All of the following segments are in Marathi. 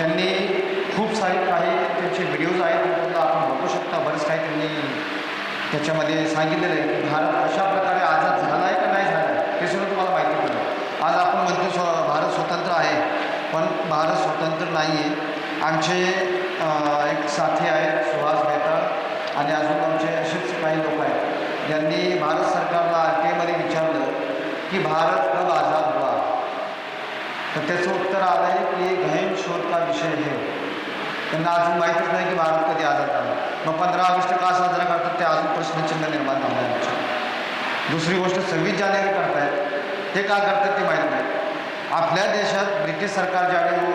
त्यांनी खूप सारे काही त्यांचे व्हिडिओज आहेत त्यांना आपण बघू शकता बरेच काही त्यांनी त्याच्यामध्ये सांगितलेलं आहे. की भारत अशा प्रकारे आझाद झाला आहे का नाही झाला आहे हे सुद्धा तुम्हाला माहिती पडेल. आज आपण म्हणतो स्व भारत स्वतंत्र आहे पण भारत स्वतंत्र नाही आहे. आमचे एक साथी आहेत सुहास मेहता आणि अजून आमचे असेच काही लोक आहेत. ज्यांनी भारत सरकारला आर टी आयमध्ये विचारलं की भारत कब आझाद तर त्याचं उत्तर आलं आहे की गहन शोध का विषय है? त्यांना अजून माहितीच नाही की भारत कधी आझाद झाला मग पंधरा ऑगस्ट का साजरा करतात ते अजून प्रश्नचिन्ह निर्माण झालं आहे दुसरी गोष्ट सव्वीस जानेवारी करतायत ते का करतात ते माहीत नाही आपल्या देशात ब्रिटिश सरकार ज्यावेळी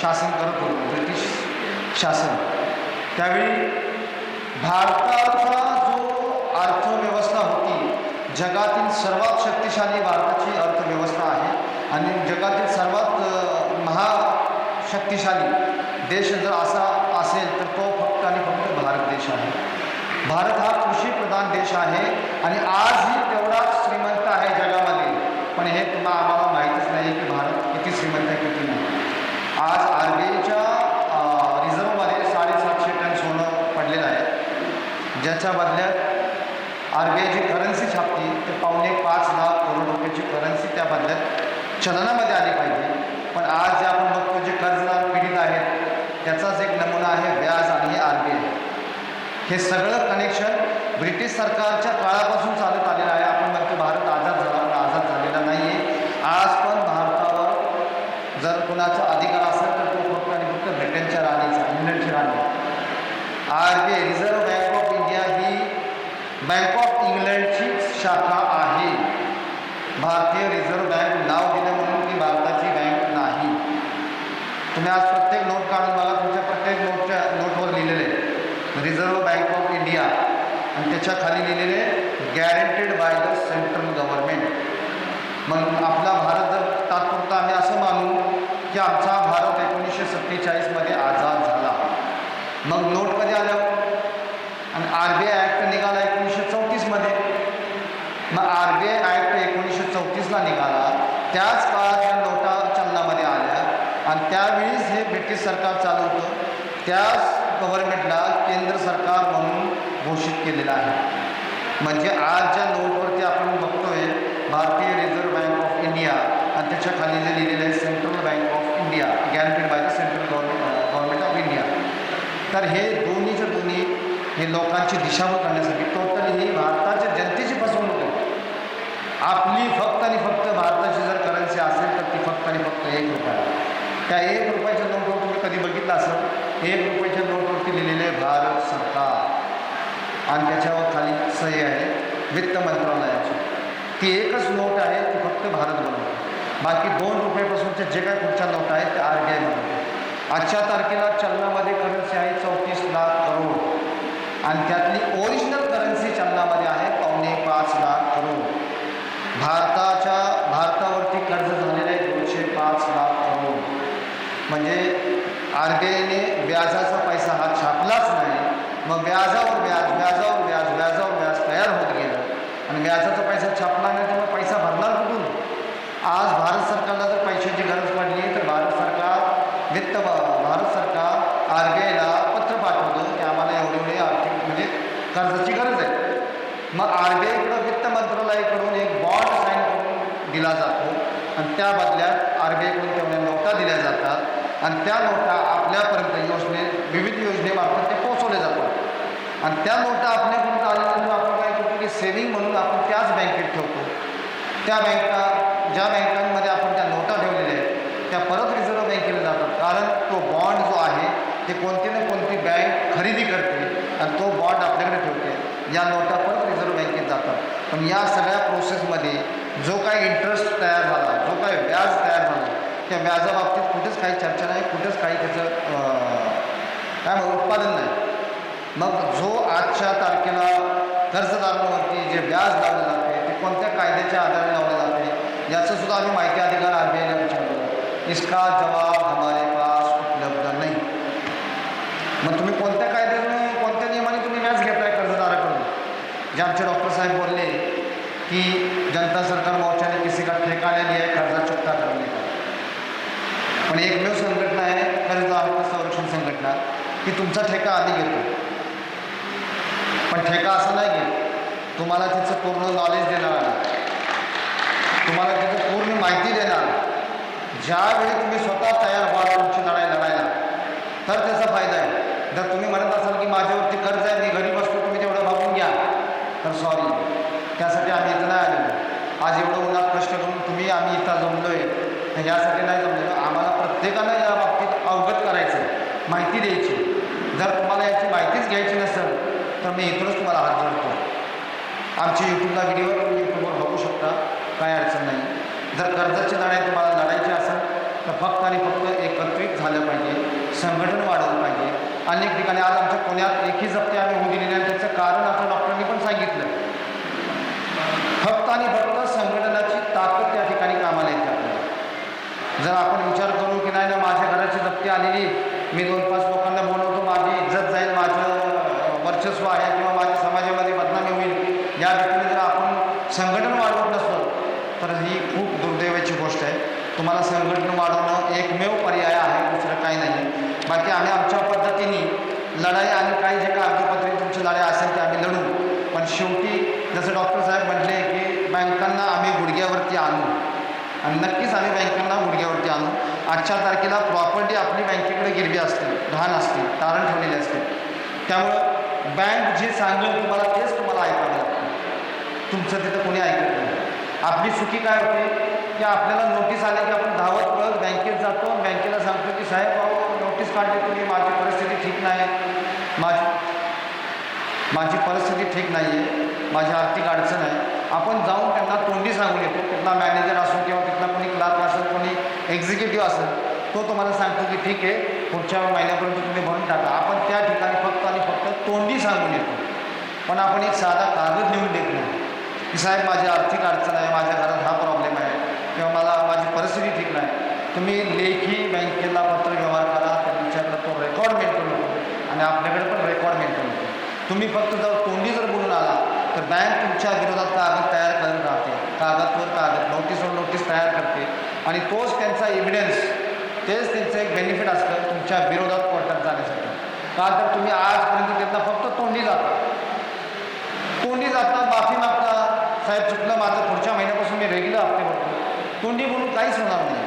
शासन करत होतं ब्रिटिश शासन। त्यावेळी भारताचा जो अर्थव्यवस्था होती, जगातील सर्वात शक्तिशाली भारताची आणि जगातील सर्वात महाशक्तिशाली देश जर असा असेल तर तो फक्त आणि फक्त भारत देश आहे. भारत हा कृषीप्रधान देश आहे आणि आजही तेवढाच श्रीमंत आहे जगामध्ये. पण हे तुम्हाला आम्हाला माहीतच नाही की भारत किती श्रीमंत आहे किती नाही. आज आर बी आयच्या रिझर्वमध्ये साडेसातशे टन सोनं पडलेलं आहे. ज्याच्या बदल्यात आर बी आयची करन्सी छापती ते पावणे पाच लाख करोड रुपयाची करन्सी त्या बदल्यात चलनामध्ये आली पाहिजे. पण आज जे आपण बघतो जे कर्जदार पीडित आहेत त्याचाच एक नमुना आहे व्याज आणि हे आर बी आय. हे सगळं कनेक्शन ब्रिटिश सरकारच्या काळापासून चालत आलेलं आहे आपण म्हणतो भारत आझाद झाला पण आझाद झालेला नाही आहे आज पण भारतावर जर कुणाचा अधिकार असेल तर तो फक्त आणि फक्त ब्रिटनच्या राणीचा इंग्लंडची राणी R B I reserve bank of India he bank of इंग्लंडची शाखा आहे भारतीय रिझर्व्ह बँक नाव दिलं म्हणून ती भारताची बँक नाही तुम्ही आज प्रत्येक नोट काढून बघा तुमच्या प्रत्येक नोटच्या नोटवर लिहिलेले आहे रिझर्व्ह बँक ऑफ इंडिया आणि त्याच्याखाली लिहिलेले guaranteed by the central government मग आपला भारत जर तात्पुरता आम्ही असं मानू की आमचा भारत एकोणीसशे सत्तेचाळीसमध्ये आझाद झाला मग नोट कधी आलं आणि आर बी आय ॲक्ट निघाला एकोणीसशे चौतीसमध्ये मग आर बी आय ॲक्ट एकोणीसशे चौतीसला निघाला त्याच काळात या नोटा चलनामध्ये आल्या आणि त्यावेळीच हे ब्रिटिश सरकार चालू होतं. त्याच गव्हर्नमेंटला केंद्र सरकार म्हणून घोषित केलेलं आहे. म्हणजे आज ज्या नोटवरती आपण बघतोय भारतीय रिझर्व्ह बँक ऑफ इंडिया आणि त्याच्याखाली जे लिहिलेलं आहे central bank of India guaranteed by the central government government of India तर हे दोन्हीच्या दोन्ही हे लोकांची दिशाभूल करण्यासाठी टोटली ही भारताच्या जनतेची फसवणूक आहे. आपली फक्त आणि फक्त भारताची जर करन्सी असेल तर ती फक्त आणि फक्त एक रुपया. त्या एक रुपयाच्या नोटवर तुम्ही कधी बघितलं असं एक रुपयाच्या नोटवरती लिहिलेले आहे भारत सरकार. आणि त्याच्यावर खाली सही आहे वित्त मंत्रालयाची. ती एकच नोट आहे ती फक्त भारत बनवते बाकी दोन रुपयापासूनच्या जे काही पुढच्या नोट आहेत त्या आर बी आय आजच्या तारखेला चलनामध्ये करन्सी आहे चौतीस लाख करोड. आणि त्यातली ओरिजिनल करन्सी चलनामध्ये आहे पावणे पाच लाख करोड भारताच्या भारतावरती कर्ज झालेलं आहे दोनशे पाच लाख करोड म्हणजे आर बी आयने व्याजाचा पैसा हा छापलाच नाही. मग व्याजावर व्याज व्याजावर व्याज व्याजावर व्याज तयार होत गेलं. आणि व्याजाचा पैसा छापला नाही तर मग पैसा भरणार कुठून? आज भारत सरकारला जर पैशाची गरज पडली तर भारत सरकार वित्त भारत सरकार आर बी आयला पत्र पाठवतं की आम्हाला एवढे एवढे आर्थिक म्हणजे कर्जाची गरज आहे. मग आर बी आयकडं वित्त मंत्रालयाकडून एक बॉन्ड साईन करून दिला जातो. आणि त्या बदल्यात आर बी आयकडून तेवढ्या नोटा दिल्या जातात. आणि त्या नोटा आपल्यापर्यंत योजने विविध योजनेमार्फत ते पोहोचवले जातात. आणि त्या नोटा आपल्याकडून आल्यानंतर आपण काय करतो की सेविंग म्हणून आपण त्याच बँकेत ठेवतो. त्या बँका ज्या बँकांमध्ये आपण त्या नोटा ठेवलेल्या आहेत त्या परत रिझर्व्ह बँकेला जातात. कारण तो बॉन्ड जो आहे ते कोणती ना कोणती बँक खरेदी करते आणि तो बॉन्ड आपल्याकडे ठेवते. या नोटा परत रिझर्व्ह बँकेत जातात. पण या सगळ्या प्रोसेसमध्ये जो काय इंटरेस्ट तयार झाला जो काय व्याज तयार झाला त्या व्याजाबाबतीत कुठेच काही चर्चा नाही कुठेच काही त्याचं काय म्हणू उत्पादन नाही. मग जो आजच्या तारखेला कर्जदारांवरती जे व्याज लावलं जाते ते कोणत्या कायद्याच्या आधारे लावलं जाते याचंसुद्धा आम्ही माहिती अधिकार आर बी आयला इसका जवाब हमारे पास उपलब्ध नाही मग तुम्ही कोणत्या कायद्याने कोणत्या नियमाने तुम्ही व्याज घेताय कर्जदाराकडून जे आमचे डॉक्टर साहेब बोलले की जनता सरकार मोर्चाने किसी का ठेका नहीं लिया है कर्जा चुकता करने का पण एकमेव संघटना आहे कर्जदार संरक्षण संघटना. की तुमचा ठेका आधी घेतो. पण ठेका असं नाही घेत तुम्हाला त्याचं पूर्ण नॉलेज देणार आहे तुम्हाला त्याची पूर्ण माहिती देणार ज्यावेळी तुम्ही स्वतः तयार व्हाल तुमची लढाई लढायला तर त्याचा फायदा आहे. जर तुम्ही म्हणत असाल की माझ्यावरती कर्ज आहे मी घरी बसतो तुम्ही तेवढं भागून घ्या. तर सॉरी त्यासाठी आम्ही इथं नाही आलेलो. आज एवढं उन्हात कष्ट करून तुम्ही आम्ही इथं जमलो आहे यासाठी नाही प्रत्येकाला या बाबतीत अवगत करायचं माहिती द्यायची. जर तुम्हाला याची माहितीच घ्यायची नसेल तर मी इथूनच तुम्हाला हात जोडतो. आमच्या यूट्यूबला व्हिडिओ तुम्ही यूट्यूबवर बघू शकता काय अडचण नाही. जर कर्जाची लढाई तुम्हाला लढायची असेल तर फक्त आणि फक्त एकत्रित झालं पाहिजे संघटन वाढवलं पाहिजे. अनेक ठिकाणी आज आमच्या पुण्यात एकही जप्त आम्ही होऊ दिली नाही त्याचं कारण आता डॉक्टरांनी पण सांगितलं फक्त आणि फक्त संघटनाची ताकद त्या ठिकाणी कामाला येते आपल्याला जर आपण विचार करू की नाही ना माझ्या घराची जप्ती आलेली मी दोन पाच लोकांना बोलवतो माझी इज्जत जाईल माझं अं, वर्चस्व आहे किंवा माझ्या समाजामध्ये बदनामी होईल या व्यक्तीने जर आपण संघटन वाढवत नसलो तर ही खूप दुर्दैवाची गोष्ट आहे तुम्हाला संघटन वाढवणं एकमेव पर्याय आहे दुसरं काही नाही बाकी आम्ही आमच्या पद्धतीने लढाई आणि काही जे कागदपत्रे तुमची लढाई असेल ते आम्ही लढू पण शेवटी जसं डॉक्टर साहेब म्हटले की बँकांना आम्ही गुडघ्यावरती आणू आणि नक्कीच आम्ही बँकांना गुडघ्यावरती आणू आजच्या तारखेला प्रॉपर्टी आपली बँकेकडे गिरवी असते घाण असते तारण ठेवलेली असते त्यामुळं बँक जे सांगेल तुम्हाला तेच तुम्हाला ऐकावं लागतं तुमचं तिथं कोणी ऐकत नाही. आपली चुकी काय होते? की आपल्याला नोटीस आली की आपण धावत पळत बँकेत जातो. बँकेला सांगतो की साहेब भाऊ नोटीस काढली तुम्ही. माझी परिस्थिती ठीक नाही. माझी माझी परिस्थिती ठीक नाही आहे माझी आर्थिक अडचण आहे. आपण जाऊन त्यांना तोंडी सांगून येतो. तिथला मॅनेजर असो किंवा तिथला कोणी क्लार्क असेल कोणी एक्झिक्युटिव्ह असेल तो तुम्हाला सांगतो की ठीक आहे. पुढच्या महिन्यापर्यंत तुम्ही भरून टाका. आपण त्या ठिकाणी फक्त आणि फक्त तोंडी सांगून येतो. पण आपण एक साधा कागद लिहून देत नाही. की साहेब माझी आर्थिक अडचण आहे माझ्या घरात हा प्रॉब्लेम आहे किंवा मला माझी परिस्थिती ठीक नाही. तुम्ही लेखी बँकेला पत्र व्यवहार करा त्यांच्याकडे तो रेकॉर्ड मेंटेन होतो आणि आपल्याकडे पण रेकॉर्ड मेंटेन होतो तुम्ही फक्त जर तोंडी जर बोलून आला तर बँक तुमच्या विरोधात कागद तयार करत राहते. कागदवर कागद नोटीसवर नोटीस तयार करते. आणि तोच त्यांचा एव्हिडन्स तेच त्यांचं एक बेनिफिट असतं तुमच्या विरोधात कोर्टात जाण्यासाठी. का तर तुम्ही आजपर्यंत त्यांना फक्त तोंडी जाता. तोंडी जाता माफी मागता साहेब चुकलं माझं पुढच्या महिन्यापासून मी रेग्युलर हप्ते भरतो तोंडी बोलून काहीच होणार नाही.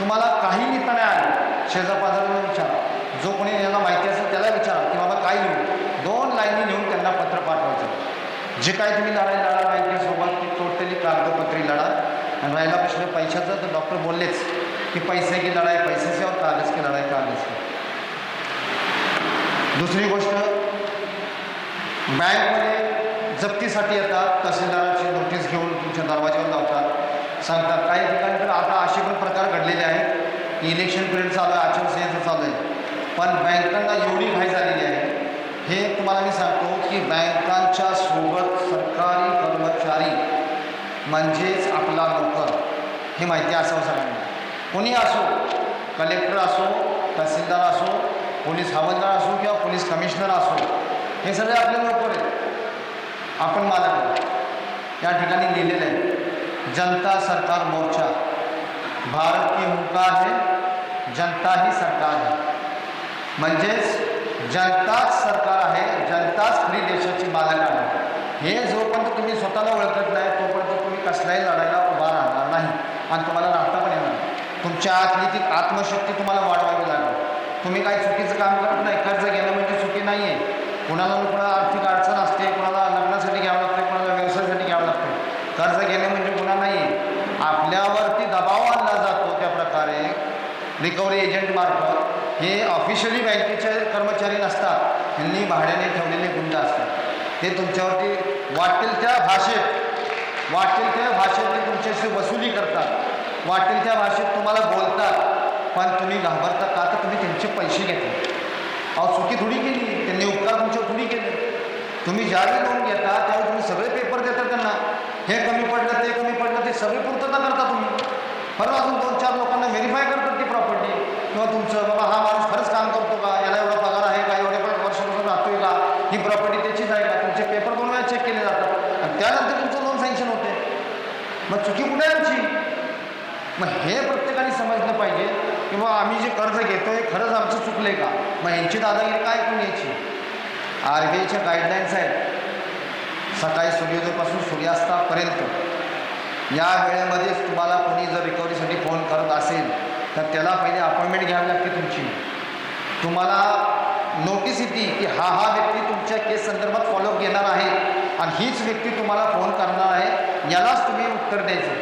तुम्हाला काही लिहिता नाही आलं. शेजापाजाराला विचारा. जो कोणी यांना माहिती असेल त्याला विचारा की बाबा काय लिहू दोन लाईनी लिहून त्यांना पत्र पाठवायचं. जे काय तुम्ही लढाई लढा बँकेसोबत ती टोटली कागदपत्री लढा. आणि राहिला प्रश्न पैशाचा तर डॉक्टर बोललेच की पैसे की लढाई पैसे और कागज की लढाई कागज की. दुसरी गोष्ट बँकमध्ये जप्तीसाठी येतात तहसीलदाराची नोटीस घेऊन तुमच्या दरवाज्यावर लावतात सांगतात काही ठिकाणी तर आता असे पण प्रकार घडलेले आहेत. इलेक्शन पिरियड चालू आहे आचारसंहिता चालू आहे. पण बँकांना एवढी घाई झालेली आहे. हे तुम्हाला मी सांगतो की बँकांच्या सोबत सरकारी कर्मचारी म्हणजेच आपला नोकर हे माहिती असावं सगळ्यांना कोणी असो कलेक्टर असो तहसीलदार असो पोलीस हवालदार असो किंवा पोलीस कमिशनर असो हे सगळे आपले नोकर आहेत. आपण मालक या ठिकाणी लिहिलेलं आहे जनता सरकार मोर्चा. भारत की हुंकार आहे जनता ही सरकार आहे म्हणजेच जनताच सरकार आहे जनताच फ्री देशाची मालक आहे. हे जोपर्यंत तुम्ही स्वतःला ओळखत नाही तोपर्यंत तुम्ही कसल्याही लढायला उभा राहणार नाही. आणि तुम्हाला राहता पण येणार तुमच्या आतली ती आत्मशक्ती तुम्हाला वाढवावी लागेल. तुम्ही काही चुकीचं काम करत नाही कर्ज घेणं म्हणजे चुकी नाही आहे कुणाला कुणाला आर्थिक अडचण असते कुणाला लग्नासाठी घ्यावं लागतं कुणाला व्यवसायासाठी घ्यावं लागतं कर्ज घेणे म्हणजे गुन्हा नाही आहे आपल्यावरती दबाव आणला जातो त्या प्रकारे रिकव्हरी एजंट मार्फत हे ऑफिशियली बँकेचे कर्मचारी नसतात यांनी भाड्याने ठेवलेले गुंड असतात ते तुमच्यावरती वाटेल त्या भाषेत वाटेल त्या भाषेत ते तुमच्याशी वसुली करतात वाटेल त्या भाषेत तुम्हाला बोलतात पण तुम्ही घाबरता का? तर तुम्ही त्यांचे पैसे घेतले अहो चुकी थोडी केली त्यांनी उपकार तुमच्यावर थोडी केले. तुम्ही ज्यावेळी लोन घेता त्यावेळी तुम्ही सगळे पेपर देता त्यांना. हे कमी पडलं ते कमी पडलं ते सगळी पूर्तता करता तुम्ही. परत अजून दोन चार लोकांना व्हेरीफाय करतात ती प्रॉपर्टी किंवा तुमचं बाबा हा माणूस खरंच काम करतो का? याला एवढा पगार आहे का एवढे पण वर्षापासून राहतोय का ही प्रॉपर्टी त्याचीच आहे का तुमचे पेपर दोन वेळा चेक केले जातात आणि त्यानंतर तुमचं लोन सँक्शन होते मग चुकी कुठे आहे आमची? मग हे प्रत्येकाने समजलं पाहिजे की बाबा आम्ही जे कर्ज घेतोय खरंच आमचं चुकले का? मग यांची दादागिरी काय कोण यायची? आर बी आयच्या गाईडलाईन्स आहेत. सकाळी सूर्योदयपासून सूर्यास्तापर्यंत. या वेळेमध्येच तुम्हाला कोणी जर रिकव्हरीसाठी फोन करत असेल तर त्याला पहिले अपॉइंटमेंट घ्यावी लागते तुमची. तुम्हाला नोटीस येते की हा हा व्यक्ती तुमच्या केस संदर्भात फॉलोअप घेणार आहे. आणि हीच व्यक्ती तुम्हाला फोन करणार आहे. यालाच तुम्ही उत्तर द्यायचं.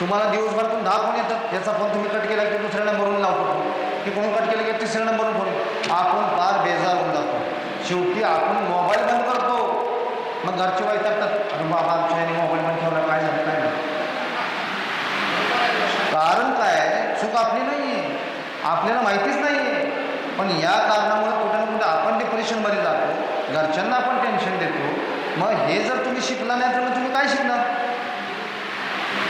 तुम्हाला दिवसभरातून दहा फोन येतात. याचा फोन तुम्ही कट केला की दुसऱ्या नंबरवरून लावतो की कोण कट केलं की तिसऱ्या नंबरवरून फोन आपण फार बेजार होऊन जातो. शेवटी आपण मोबाईल बंद करतो. मग घरचे वैतागतात अरे बाबा आमच्या याने मोबाईल बंद ठेवला. काय झालं? काय नाही? कारण काय? चूक आपली नाही आहे आपल्याला माहितीच नाही आहे पण या कारणामुळे कुठे ना कुठे आपण डिप्रेशनमध्ये जातो घरच्यांना आपण टेन्शन देतो मग हे जर तुम्ही शिकला नाही तर मग तुम्ही काय शिकणार?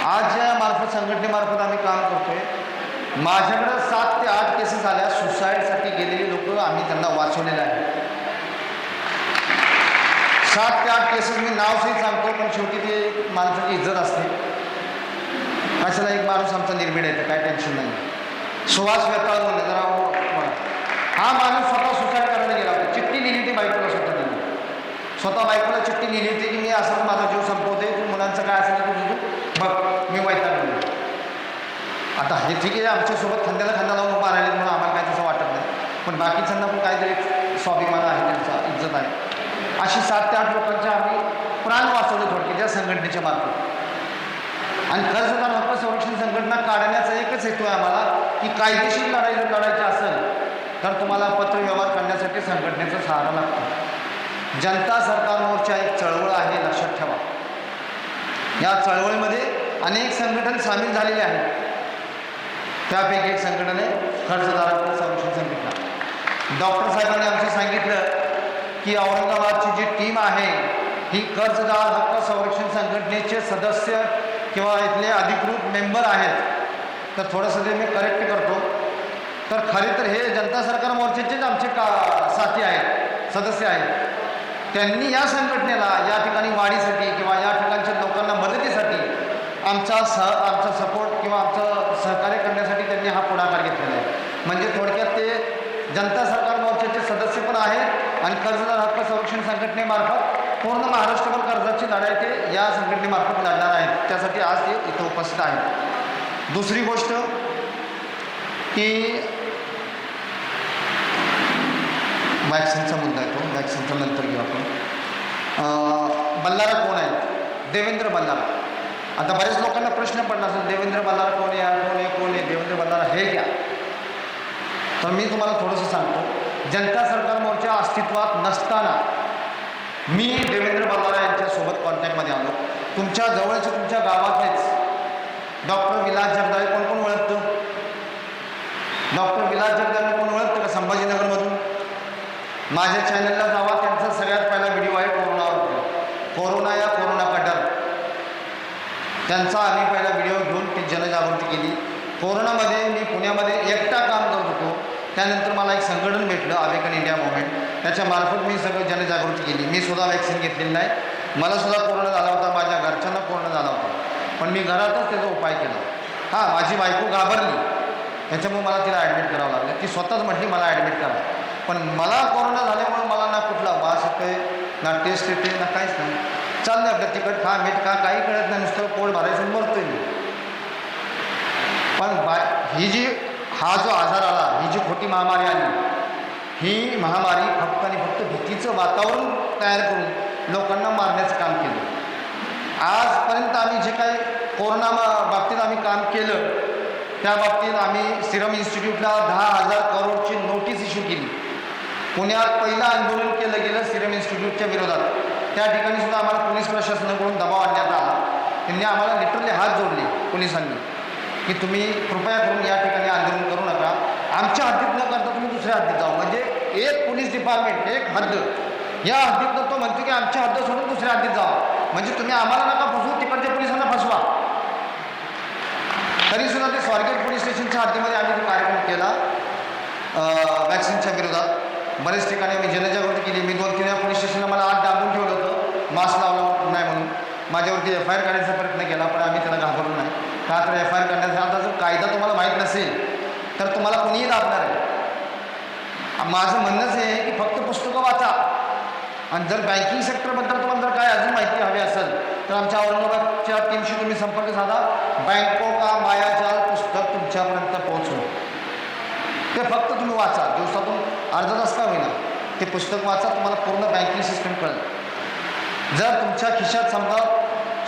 आज ज्या मार्फत संघटनेमार्फत आम्ही काम करतोय माझ्याकडं सात ते आठ केसेस आल्या. सुसाईडसाठी गेलेली लोक आम्ही त्यांना वाचवलेले आहे. सात ते आठ केसेस मी नावसही सांगतो पण शेवटी ते माणसाची इज्जत असते. कशाला एक माणूस आमचा निर्भीड आहे काय टेन्शन नाही सुहास व्यताळ जरा हो, हो. हा माणूस स्वतः सुसाईड करायला गेला होता चिठ्ठी लिहिली होती बायकोला स्वतः त्यांनी स्वतः बायकोला चिठ्ठी लिहिली होती की मी असं माझा जीव संपवते तू मुलांचं काय असेल ते तुझं तू बघ मी वैतागलो. आता हे ठीक आहे आमच्यासोबत खांद्याला खांदा लावून उभा राहिले म्हणून आम्हाला काय तसं वाटत नाही. पण बाकीच्यांना पण काहीतरी स्वाभिमान आहे त्यांचा इज्जत आहे. अशी सात ते आठ लोकांच्या आम्ही प्राण वाचवले थोडक्यात या संघटनेच्या मार्फत. आणि कर्जदार हक्क संरक्षण संघटना काढण्याचा एकच हेतू आहे आम्हाला की कायदेशीर लढाई जर लढायची असेल तर तुम्हाला पत्रव्यवहार करण्यासाठी संघटनेचा सहारा लागतो. जनता सरकार मोर्चा एक चळवळ आहे लक्षात ठेवा. या चळवळीमध्ये अनेक संघटन सामील झालेले आहेत. त्यापैकी एक संघटन आहे कर्जदार संरक्षण संघटना. डॉक्टर साहेबांनी आमचं सांगितलं की औरंगाबादची जी टीम आहे ही कर्जदार हक्क संरक्षण संघटनेचे सदस्य किंवा इथले अधिकृत मेंबर आहेत. तर थोडंसं ते मी करेक्ट करतो. तर खरे तर हे जनता सरकार मोर्चाचेच आमचे का साथी आहेत सदस्य आहेत. त्यांनी या संघटनेला या ठिकाणी वाढीसाठी किंवा या ठिकाणच्या लोकांना मदतीसाठी आमचा सह आमचा सपोर्ट किंवा आमचं सहकार्य करण्यासाठी त्यांनी हा पुढाकार घेतलेला आहे. म्हणजे थोडक्यात ते जनता सरकार मोर्चाचे सदस्य पण आहेत आणि कर्जदार हक्क संरक्षण संघटनेमार्फत पूर्ण महाराष्ट्रभर कर्जाची लढाई ते या संघटनेमार्फत लढणार आहेत. त्यासाठी आज ते इथं उपस्थित आहेत. दुसरी गोष्ट की वॅक्सिनचा मुद्दा आहे तो. वॅक्सिनचा नंतर घेऊ आपण. बल्लारा कोण आहे? देवेंद्र बल्लारा. आता बऱ्याच लोकांना प्रश्न पडला असेल देवेंद्र बल्लारा कोण आहे? कोण आहे? कोण आहे? देवेंद्र बल्लारा हे घ्या. तर मी तुम्हाला थोडंसं सांगतो. जनता सरकार मोर्चा अस्तित्वात नसताना मी देवेंद्र बल्लारा यांच्यासोबत कॉन्टॅक्टमध्ये आलो. तुमच्या जवळच्या तुमच्या गावातलेच डॉक्टर विलास जगदाळे कोण कोण ओळखतं? डॉक्टर विलास जगदाळे कोण माझ्या चॅनलला जावा त्यांचा सगळ्यात पहिला व्हिडिओ आहे कोरोनावरती. कोरोना या कोरोना कटर त्यांचा आम्ही पहिला व्हिडिओ घेऊन ती जनजागृती केली. कोरोनामध्ये मी पुण्यामध्ये एकटा काम करत होतो. त्यानंतर मला एक संघटन भेटलं अवेकन इंडिया मुवमेंट त्याच्यामार्फत मी सगळं जनजागृती केली. मी सुद्धा वॅक्सिन घेतलेली नाही. मला सुद्धा कोरोना झाला होता. माझ्या घरच्यांना कोरोना झाला होता. पण मी घरातच त्याचा उपाय केला. हां माझी बायको घाबरली. त्याच्यामुळे मला तिला ॲडमिट करावं लागलं. ती स्वतःच म्हटली मला ॲडमिट करा. पण मला कोरोना झाल्यामुळे मला ना कुठला वास येतोय ना टेस्ट येते ना काहीच नाही. चाललं आपलं तिखट खा मीठ खा काही कळत नाही नुसतं पोट भरायचं मरतोय मी. पण बा ही जी हा जो आजार आला ही जी खोटी महामारी आली ही महामारी फक्त आणि फक्त भीतीचं वातावरण तयार करून लोकांना मारण्याचं काम केलं. आजपर्यंत आम्ही जे काही कोरोना बाबतीत आम्ही काम केलं त्या बाबतीत आम्ही सिरम इन्स्टिट्यूटला दहा हजार करोडची नोटीस इश्यू केली. पुण्यात पहिलं आंदोलन केलं गेलं सिरम इन्स्टिट्यूटच्या विरोधात. त्या ठिकाणी सुद्धा आम्हाला पोलीस प्रशासनाकडून दबाव आणण्यात आला. त्यांनी आम्हाला लिटरली हात जोडले पोलिसांनी. की तुम्ही कृपया करून या ठिकाणी आंदोलन करू नका. आमच्या हद्दीत न करता तुम्ही दुसऱ्या हद्दीत जाऊ. म्हणजे एक पोलीस डिपार्टमेंट एक हद्द. या हद्दीतनं तो म्हणतो की आमच्या हद्द सोडून दुसऱ्या हद्दीत जावा. म्हणजे तुम्ही आम्हाला नका फसवू तिकडच्या पोलिसांना फसवा. तरीसुद्धा ते स्वारगेट पोलीस स्टेशनच्या हद्दीमध्ये आम्ही तो कार्यक्रम केला वॅक्सिनच्या विरोधात. बरेच ठिकाणी आम्ही जनजागृती केली. मी दोन तीन पोलीस स्टेशनला मला आत दाबून ठेवलं होतं. मास्क लावला नाही म्हणून. माझ्यावरती एफ आय आर काढण्याचा प्रयत्न केला पण आम्ही त्याला घाबरलो नाही. का तर एफ आय आर काढण्याचा आता जर कायदा तुम्हाला माहीत नसेल तर तुम्हाला कोणीही दाबणार आहे. माझं म्हणणंच आहे की फक्त पुस्तकं वाचा. आणि जर बँकिंग सेक्टरबद्दल तुम्हाला जर काय अजून माहिती हवी असेल तर आमच्या औरंगाबादच्या टीमशी तुम्ही संपर्क साधा. बँको हो का मायाजाल पुस्तक तुमच्यापर्यंत पोहोचू ते फक्त तुम्ही वाचा. दिवसातून अर्धा तास का होईना. ते पुस्तक वाचा तुम्हाला पूर्ण बँकिंग सिस्टम कळेल. जर तुमच्या खिशात समजा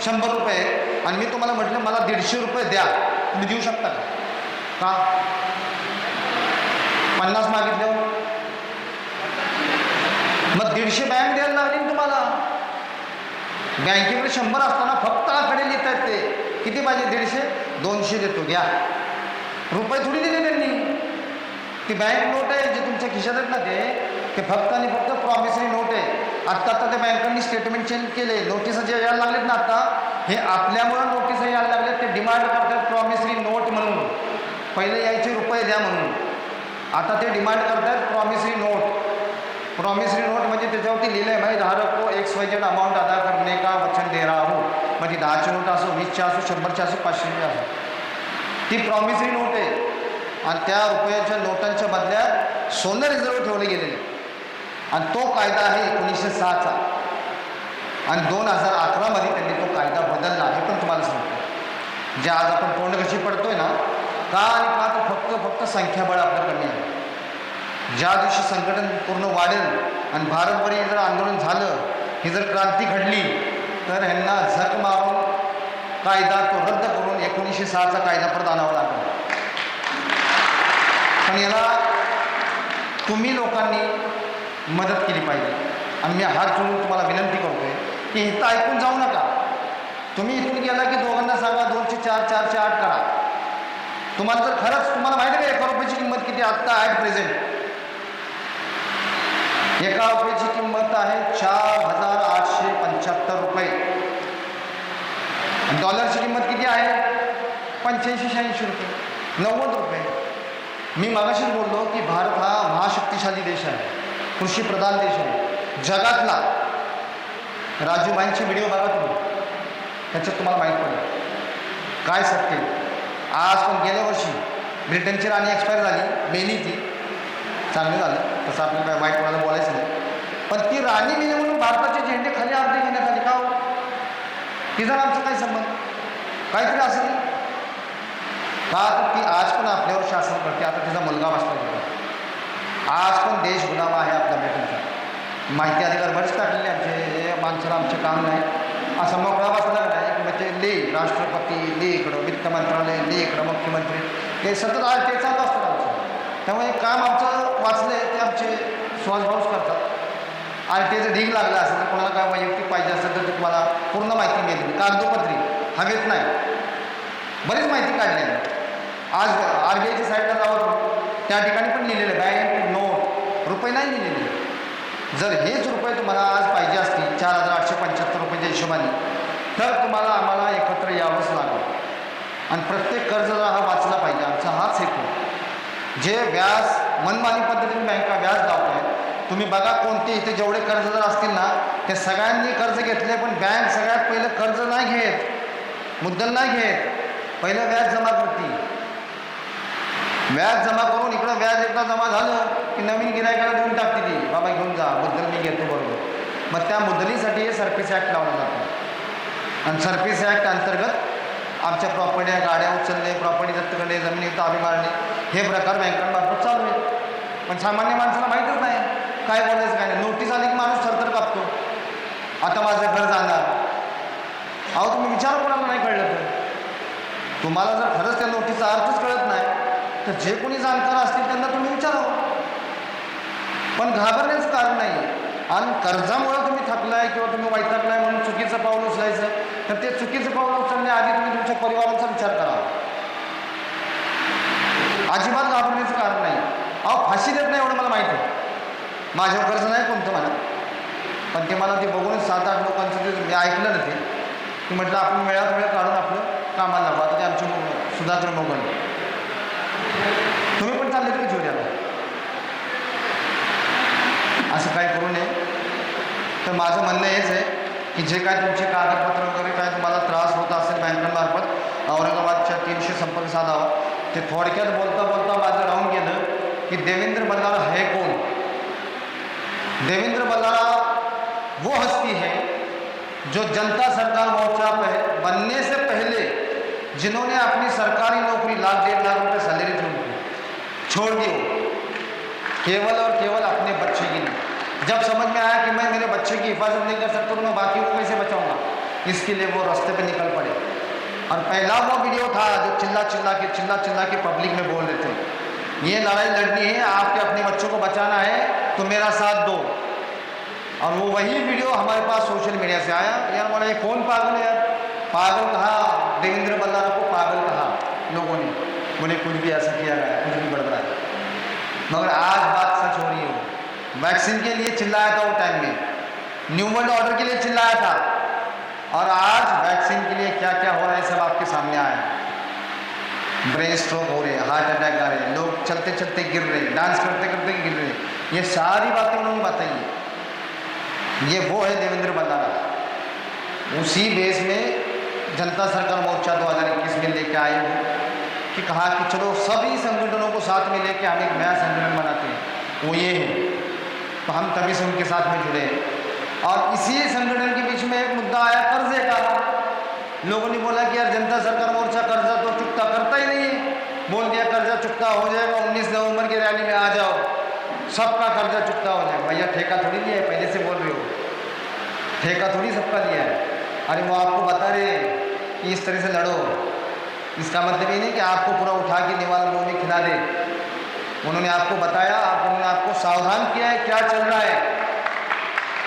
शंभर रुपये आणि मी तुम्हाला म्हटलं मला दीडशे रुपये द्या तुम्ही देऊ शकता का? पन्नास मागितले मग दीडशे बँक द्यायला लागली तुम्हाला. बँकेकडे शंभर असताना फक्त आकडे लिहित आहेत ते. किती पाहिजे? दीडशे? दोनशे देतो. घ्या. रुपये थोडी दिले त्यांनी. ती बँक नोट आहे जे तुमच्या खिशात आहेत ना ते ते फक्त आणि फक्त प्रॉमिसरी नोट आहे. आत्ता आता त्या बँकांनी स्टेटमेंट चेंज केले. नोटिसा जे यायला लागलेत ना आता हे आपल्यामुळं नोटिसा यायला लागल्यात ते डिमांड करतात प्रॉमिसरी नोट म्हणून. पहिले यायचे रुपये द्या म्हणून. आता ते डिमांड करतात प्रॉमिसरी नोट प्रॉमिसरी नोट म्हणजे त्याच्यावरती लिहिलं आहे? म्हणजे धारक को एक्स वायजेड अमाऊंट अदा करणे का? वचन दे रहा म्हणजे दहाची नोट असो वीसची असो शंभरची असो पाचशेची असो. ती प्रॉमिसरी नोट आहे. आणि त्या रुपयाच्या नोटांच्या बदल्यात सोनं रिझर्व ठेवले गेलेले. आणि तो कायदा आहे एकोणीसशे सहाचा. आणि दोन हजार अकरामध्ये त्यांनी तो कायदा बदलला हे पण तुम्हाला सांगतो. जे आज आपण तोंड कशी पडतोय ना का आणि का तर फक्त फक्त संख्याबळ आपलं कमी आहे. ज्या दिवशी संघटन पूर्ण वाढेल आणि भारतभर जर आंदोलन झालं ही जर क्रांती घडली तर ह्यांना झक मारून कायदा तो रद्द करून एकोणीसशे सहाचा कायदा परत आणावा लागला. पण याला तुम्ही लोकांनी मदत केली पाहिजे. आणि मी हात जोडून तुम्हाला विनंती करतोय की इथं ऐकून जाऊ नका. तुम्ही इथून गेला की दोघांना सांगा दोनशे चार चारशे आठ करा. तुम्हाला जर खरंच तुम्हाला माहिती आहे का एका रुपयाची किंमत किती आत्ता ॲट प्रेझेंट एका रुपयाची किंमत आहे चार हजार आठशे पंच्याहत्तर रुपये. डॉलरची किंमत किती आहे? पंच्याऐंशी शहाऐंशी रुपये. नव्वद रुपये. मी मगाशीच बोललो की भारत हा महाशक्तिशाली देश आहे कृषीप्रधान देश आहे. जगातला राजूबाईंचे व्हिडिओ बघा तुम्ही. त्याच्यात तुम्हाला माहीत पडेल. काय सत्य आज पण गेल्या वर्षी ब्रिटनची राणी एक्सपायर झाली मेली ती. चांगलं झालं. तसं आपल्याला काय वाईट कोणाला बोलायचं नाही. पण ती राणी मेली म्हणून भारताचे झेंडे खाली अर्धे घेण्यात आले का हो? तिचा आमचा काय संबंध? काहीतरी असेल का तर ती आज पण आपल्यावर शासन करते आता तिचा मुलगा वाचला गेला आज पण देश गुलाम आहे आपल्या बेटींचा. माहिती अधिकार बरेच टाकलेले आमचे हे माणसाला आमचे काम नाही. असा मोकळा बसला नाही? म्हणजे ले राष्ट्रपती ले इकडं वित्त मंत्रालय ले इकडं मुख्यमंत्री. हे सतत आज ते चालू असतात आमचं. त्यामुळे काम आमचं वाचलं आहे ते आमचे सुहासभाऊच करतात. आर टी आयचं ढीग लागलं असेल तर कोणाला काय वैयक्तिक पाहिजे असेल तर ते तुम्हाला पूर्ण माहिती मिळेल. कागदोपत्री हवेत नाही. बरीच माहिती काढली आहे आज आर बी आयच्या साईडला जावं तुम्ही, त्या ठिकाणी पण लिहिलेलं आहे. बँक नोट रुपये नाही लिहिलेले. जर हेच रुपये तुम्हाला आज पाहिजे असतील चार हजार आठशे पंच्याहत्तर रुपयाच्या हिशोबाने तर तुम्हाला आम्हाला एकत्र यावंच लागेल. आणि प्रत्येक कर्जदार हा वाचला पाहिजे आमचा हाच हेतू जे व्याज मनमानी पद्धतीने बँका व्याज लावत आहेत तुम्ही बघा कोणते इथे जेवढे कर्जदार असतील ना ते सगळ्यांनी कर्ज घेतले पण बँक सगळ्यात पहिलं कर्ज नाही घेत. मुद्दल नाही घेत. पहिलं व्याज जमा करते व्याज जमा करून इकडं व्याज एकदा जमा झालं की नवीन गिरायकाला देऊन टाकते ती. बाबा घेऊन जा मुद्दल मी घेतो बरोबर. मग त्या मुद्दलीसाठी हे सर्व्हिस ॲक्ट लावला जातो. आणि सर्फिस ॲक्ट अंतर्गत आमच्या प्रॉपर्ट्या गाड्या उचलणे प्रॉपर्टी जप्त करणे जमिनी ताबे मारणे हे प्रकार बँकांमार्फत चालू आहेत. पण सामान्य माणसाला माहीतच नाही. काय बोलायचं काय नाही. नोटीस आली की माणूस थरथर कापतो. आता माझं घर जाणार. अहो तुम्ही विचार कोणाला नाही कळलं तर. तुम्हाला जर खरंच त्या नोटीसचा अर्थच कळत नाही तर जे कोणी जाणकार असतील त्यांना तुम्ही विचारावं. पण घाबरण्याचं कारण नाही. आणि कर्जामुळं तुम्ही थकलाय किंवा तुम्ही वैतागलाय म्हणून चुकीचं पाऊल उचलायचं तर ते चुकीचं पाऊल उचलण्याआधी तुम्ही तुमच्या परिवाराचा विचार करावा अजिबात घाबरण्याचं कारण नाही. अहो फाशी देत नाही एवढं मला माहिती आहे. माझ्यावर कर्ज नाही कोणतं मला पण ते मला ते बघून सात आठ लोकांचं ते मी ऐकलं ना ते. म्हटलं आपण वेळात वेळ काढून आपलं कामाला लागू आता ते आमचे सुधाकर मोगल. तुम्ही पण करू जे त्रास संपर्क थोडक्यात बोलता बोलता देवेंद्र बल्लारा है कौन देवेंद्र बल्लारा वो हस्ती है जो जनता सरकार मोर्चा बनने से पहले जिन्होंने अपनी सरकारी नौकरी लाख, डेढ़ लाख रुपये सैलरी छोड़ दिए। केवल और केवल अपने बच्चे के लिए जब समझ में आया कि मैं मेरे बच्चे की हिफाजत नहीं कर सकता तो मैं बाकी को कैसे बचाऊँगा? इसके लिए वो रास्ते पे निकल पड़े। और पहला वो वीडियो था जो चिल्ला चिल्ला के, चिल्ला चिल्ला के पब्लिक में बोल रहे थे। ये लड़ाई लड़नी है, आपके अपने बच्चों को बचाना है तो मेरा साथ दो। और वो वही वीडियो हमारे पास सोशल मीडिया से आया। यार बोला, ये कौन पागल है यार? पागल कहा? देवेंद्र बल्लारा को पागल कहा लोगों ने। उन्हें कुछ भी ऐसा किया गया मगर आज बात सच हो रही है वैक्सीन के लिए चिल्लाया था वो टाइम में। न्यू वर्ल्ड ऑर्डर के लिए चिल्लाया था। और आज वैक्सीन के लिए क्या क्या हो रहा है सब आपके सामने आया है। ब्रेन स्ट्रोक हो रहे हैं हार्ट अटैक आ रहे हैं, लोग चलते चलते गिर रहे हैं डांस करते करते गिर रहे हैं। ये सारी बातें उन्होंने बताई ये वो है देवेंद्र बल्लारा उसी बेस में जनता सरकार मोर्चा 2021 में लेके आए हैं। कि कहा कि चलो सभी संगठनों को साथ में लेके हम एक नया संगठन बनाते हैं। वो ये है। तो हम तभी से उनके साथ में जुड़े। और इसी संगठन के बीच में एक मुद्दा आया, कर्जे का। लोगों ने बोला कि यार जनता सरकार मोर्चा कर्जा तो चुकता करता ही नहीं बोल दिया, कर्जा चुकता हो जाएगा, उन्नीस नवंबर की रैली में आ जाओ। सबका कर्जा चुकता हो जाएगा। भैया, ठेका थोड़ी लिया है? पहले से बोल रहे हो। ठेका थोड़ी सबका लिया है। अरे वो आपको बता रहे हैं कि इस तरह से लड़ो। इसका मतलब ये नहीं कि आपको पूरा उठा के निवाल में खिला दे। उन्होंने आपको बताया, आप उन्होंने आपको सावधान किया है, क्या चल रहा है।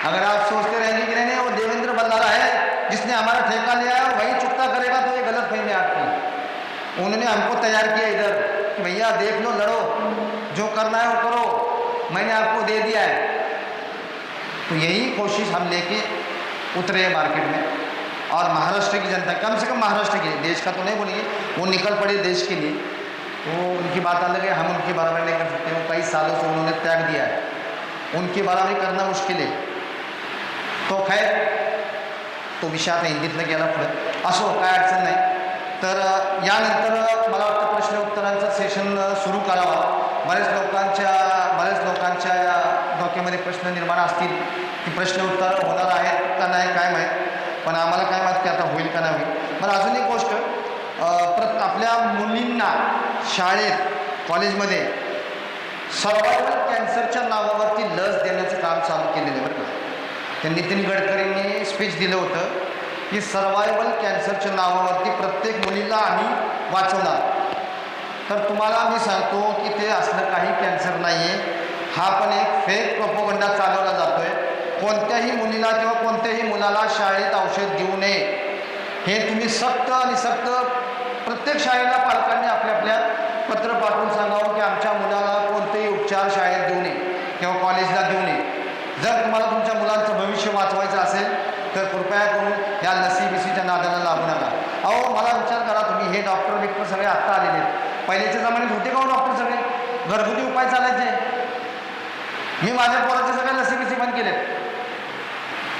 अगर आप सोचते रहेंगे कि नहीं वो देवेंद्र बल्लारा है, जिसने हमारा ठेका लिया है वही चुकता करेगा तो ये गलत फहमी है आपकी। उन्होंने हमको तैयार किया इधर कि भैया, देख लो, लड़ो, जो करना है वो करो। मैंने आपको दे दिया है। तो यही कोशिश हम लेके उतरे मार्केट में। और महाराष्ट्र की जनता कम से कम महाराष्ट्र की देश का तो नहीं बोलिए वो निकल पड़े देश के लिए वो उनकी बात अलग है हम उनकी बराबरी नहीं कर सकते वो कई सालों से उन्होंने त्याग दिया है। उनकी बराबरी करना मुश्किल आहे तो खैर तो विषय आता हिंदीतनं गेला पुढे असो काय अडचण नाही। तर यानंतर मला वाटतं प्रश्न उत्तरांचं सेशन सुरू करावा. बऱ्याच लोकांच्या बऱ्याच लोकांच्या या डोक्यामध्ये प्रश्न निर्माण असतील की प्रश्न उत्तर होणार आहेत का नाही काय माहीत. पण आम्हाला काय माहिती की आता होईल का नाही होईल? पण अजून एक गोष्ट प्रत आपल्या मुलींना शाळेत कॉलेजमध्ये सर्वायवल कॅन्सरच्या नावावरती लस देण्याचं काम चालू केलेलं आहे बरं का. त्या नितीन गडकरींनी स्पीच दिलं होतं की सर्वायवल कॅन्सरच्या नावावरती प्रत्येक मुलीला आम्ही वाचवणार. तर तुम्हाला मी सांगतो की ते असलं काही कॅन्सर नाही आहे हा पण एक फेक प्रोपोगंडा चालवला जातो आहे कोणत्याही मुलीला किंवा कोणत्याही मुलाला शाळेत औषध देऊ नये. हे तुम्ही सक्त आणि सक्त प्रत्येक शाळेला पालकांनी आपल्या आपल्या पत्र पाठवून सांगावं की आमच्या मुलाला कोणतेही उपचार शाळेत देऊ नये किंवा कॉलेजला देऊ नये. जर तुम्हाला तुमच्या मुलांचं भविष्य वाचवायचं असेल तर कृपया करून या लसी बिसीच्या नादाला लागू नका. अहो मला विचार करा तुम्ही. हे डॉक्टर बिक्टर सगळे आत्ता आलेले आहेत. पहिल्याच्या जमान्यात होते का हो डॉक्टर सगळे? घरगुती उपाय चालायचे? मी माझ्या पोराचे सगळे लसी बिसी बंद केले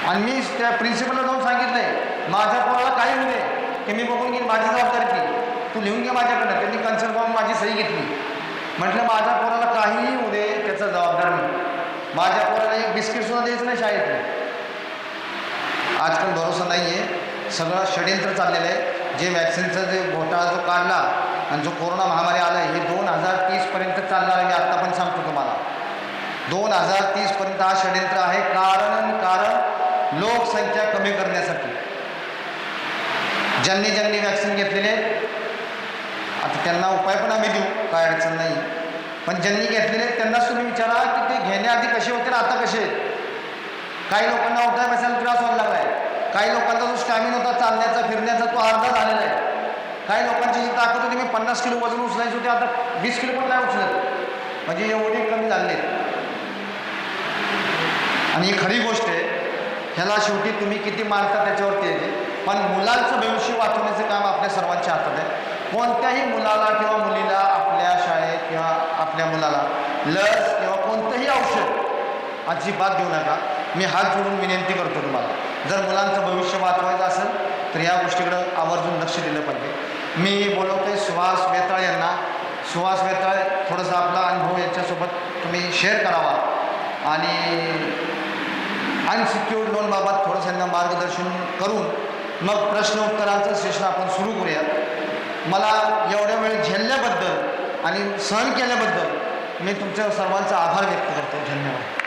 आणि मी त्या प्रिन्सिपलला जाऊन सांगितलंय माझ्या पोराला काही होऊ दे. की मी बघून घेईन माझी जबाबदारी ती. तू लिहून घे माझ्याकडनं. त्यांनी कन्सर्न फॉर्म माझी सही घेतली. म्हटलं माझ्या पोराला काहीही होऊ दे त्याचा जबाबदार नाही माझ्या पोराला एक बिस्किटसुद्धा द्यायचं नाही शाळेतलं. आजकाल भरोसा नाही आहे सगळं षडयंत्र चाललेलं आहे. जे वॅक्सिनचा जे घोटाळा जो काढला आणि जो कोरोना महामारी आला हे दोन हजार तीसपर्यंत चालणार आहे मी आत्ता पण सांगतो तुम्हाला. दोन हजार तीसपर्यंत हा षडयंत्र आहे. कारण कारण लोकसंख्या कमी करण्यासाठी. ज्यांनी ज्यांनी वॅक्सिन घेतलेले आता त्यांना उपाय पण आम्ही देऊ काय अडचण नाही. पण ज्यांनी घेतलेले त्यांनाच तुम्ही विचारा की ते घेण्याआधी कसे होते आता कसे काही लोकांना उठाय बसायला त्रास व्हायला लागला आहे काही लोकांचा जो स्टॅमिन होता चालण्याचा फिरण्याचा तो अर्धा झालेला आहे. काही लोकांची जी ताकद होती मी पन्नास किलो वजन उचलायची होती आता वीस किलो पण नाही उचलत. म्हणजे एवढे कमी झाले आणि ही खरी गोष्ट आहे ह्याला शेवटी तुम्ही किती मानता त्याच्यावरती येते पण मुलांचं भविष्य वाचवण्याचं काम आपल्या सर्वांच्या हातात आहे. कोणत्याही मुलाला किंवा मुलीला आपल्या शाळेत किंवा आपल्या मुलाला लस किंवा कोणतंही औषध अजिबात देऊ नका. मी हात जोडून विनंती करतो तुम्हाला. जर मुलांचं भविष्य वाचवायचं असेल तर या गोष्टीकडं आवर्जून लक्ष दिलं पाहिजे. मी बोलवते सुहास वेताळ यांना. सुहास वेताळ थोडंसं आपला अनुभव याच्यासोबत तुम्ही शेअर करावा. आणि अनसिक्युअर्ड लोनबाबत थोडंसं यांना मार्गदर्शन करून मग प्रश्न उत्तरांचं सेशन आपण सुरू करूया. मला एवढ्या वेळ झेलल्याबद्दल आणि सहन केल्याबद्दल मी तुमच्या सर्वांचा आभार व्यक्त करतो. धन्यवाद.